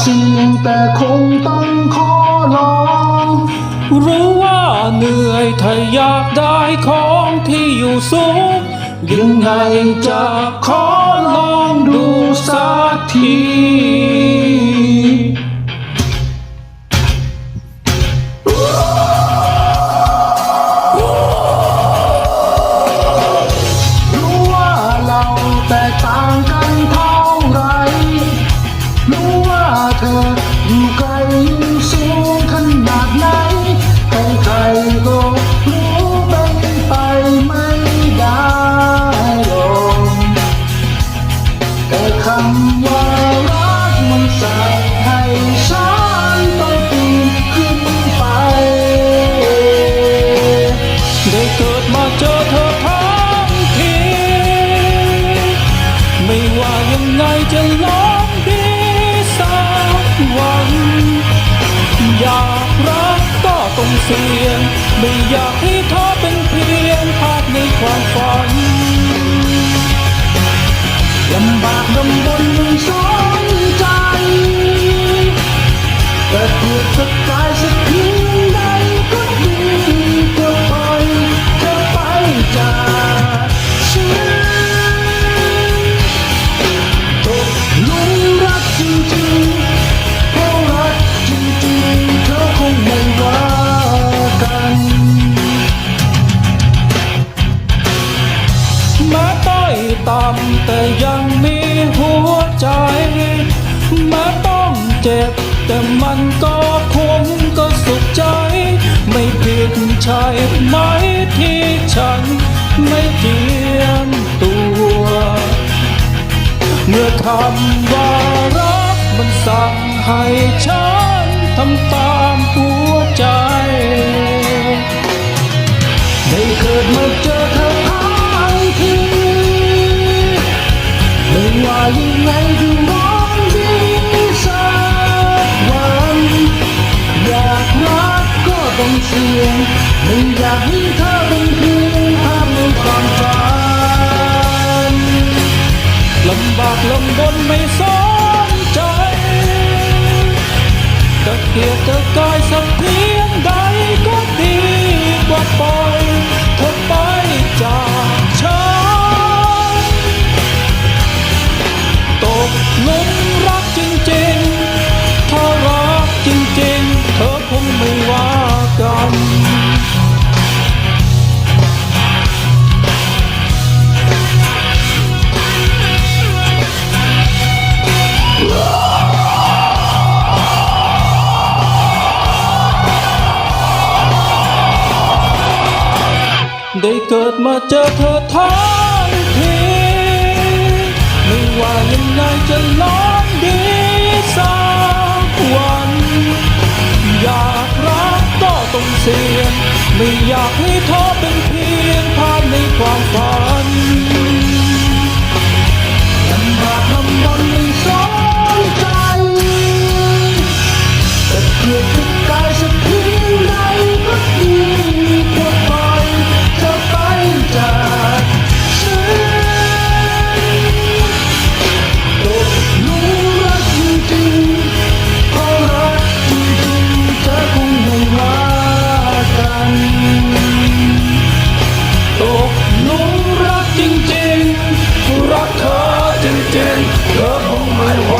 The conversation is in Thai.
เสี่งแต่คงต้องขอลองรู้ว่าเหนื่อยถ้าอยากได้ของที่อยู่สูงยังไงจะขอลองดูสักทีรู้ว่าเราแตกต่างกันเท่าไหรรู้ เธออยู่ไกลอยู่สูงขนาดไหนใครๆก็รู้เป็นไปไม่ได้หรอกแต่คำว่ารักมันสั่งให้ฉันต้องปีนขึ้นไป ได้เกิดมาเจอเธอทั้งที ไม่ว่ายังไงจะลอ เสียง ไม่อยากให้ท้อเป็นเพียงภาพในความฝันลำบากลำบนไม่สนใจแต่เพื่อสัก แม้ต้อยต่ำแต่ยังมีหัวใจแม้ต้องเจ็บ แต่มันก็คุ้มก็สุขใจ ไม่ผิดใช่ไหมที่ฉันไม่เจียมตัว เมื่อคำว่ารักมันสั่งให้ฉันทำต งเสียงไม่อยากให้เธอเป็นเพียงภาพในความฝันลำบากลำบนไม่สนใจตะเกียกตะกายสักเพียงใดก็ดีกว่าปล่อย ได้เกิดมาเจอเธอทั้งทีไม่ว่ายังไงจะลองดีสักวัน อยากรักก็ต้องเสี่ยง ไม่อยากให้เธอเป็นเพียงภาพในความฝัน Oh my lord.